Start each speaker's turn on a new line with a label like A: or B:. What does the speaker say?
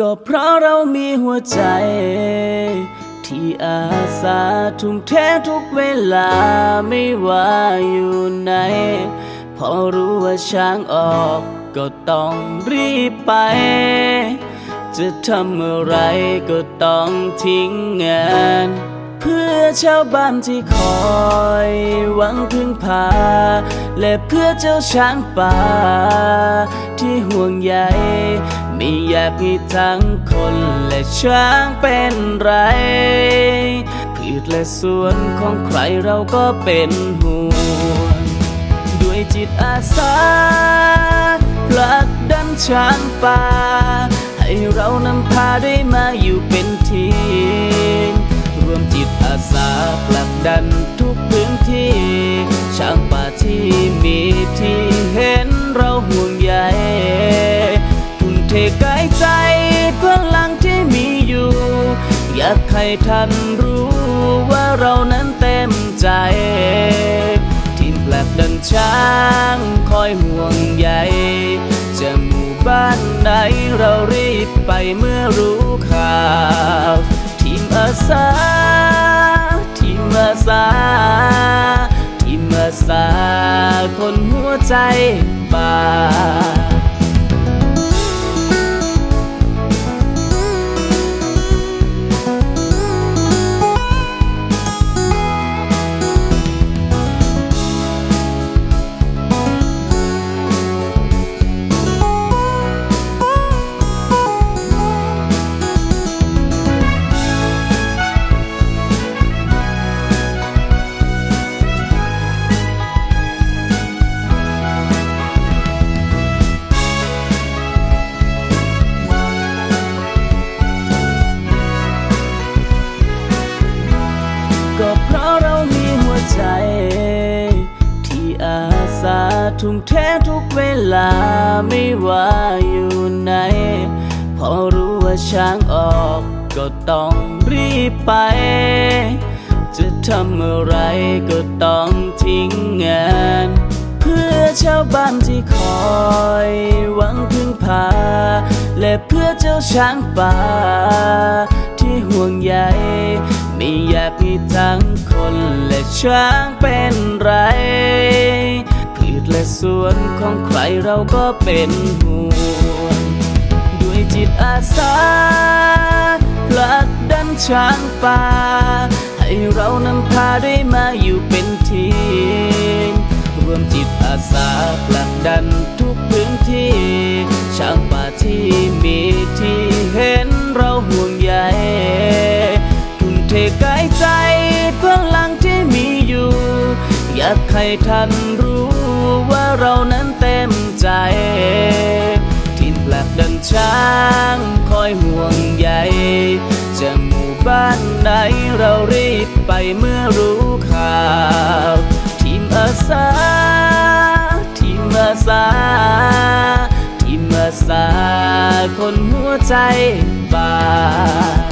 A: ก็เพราะเรามีหัวใจ ที่อาสาทุ่มเททุกเวลาไม่ว่าอยู่ไหน พอรู้ว่าช้างออกก็ต้องรีบไป จะทำอะไรก็ต้องทิ้งงาน เพื่อชาวบ้านที่คอยหวังพึ่งพา และเพื่อเจ้าช้างป่า ที่ห่วงใยไม่อยากให้ทั้งคนและช้างเป็นไร พืชและสวนของใครเราก็เป็นห่วงด้วยจิตอาสาผลักดันช้างป่า ให้เรานำพาได้มาอยู่เป็นที กให้ท่านรู้ว่าเรานั้นเต็มใจ ทีมแปลกดันช้างคอยห่วงใยจะหมู่บ้านใดเรารีบไปเมื่อรู้ข่าว ทีมอาสา ทีมอาสา ทีมอาสาคนหัวใจบา ทุ่มเททุกเวลาไม่ว่าอยู่ไหน พอรู้ว่าช้างออกก็ต้องรีบไป จะทำอะไรก็ต้องทิ้งงาน เพื่อชาวบ้านที่คอยหวังพึ่งพา และเพื่อเจ้าช้างป่า ที่ห่วงใยไม่อยากให้ทั้งคนและช้างเป็น ส่วนของใครเราก็เป็นห่วงด้วยจิตอาสาผลักดันช้างป่า ให้เรานำพาได้มาอยู่เป็นทีมรวมจิตอาสาผลักดันทุกพื้นที่ ช้างป่าที่มีที่เห็นเราห่วงใยทุ่มเทกายใจพลังที่มีอยู่ อยากให้ท่านรู้ว่าเรานั้นเต็มใจ ทีมแปลกดันช้างคอยห่วงใยจะหมู่บ้านใดเรารีบไปเมื่อรู้ข่าว ทีมอาสา ทีมอาสา ทีมอาสาคนหัวใจบาง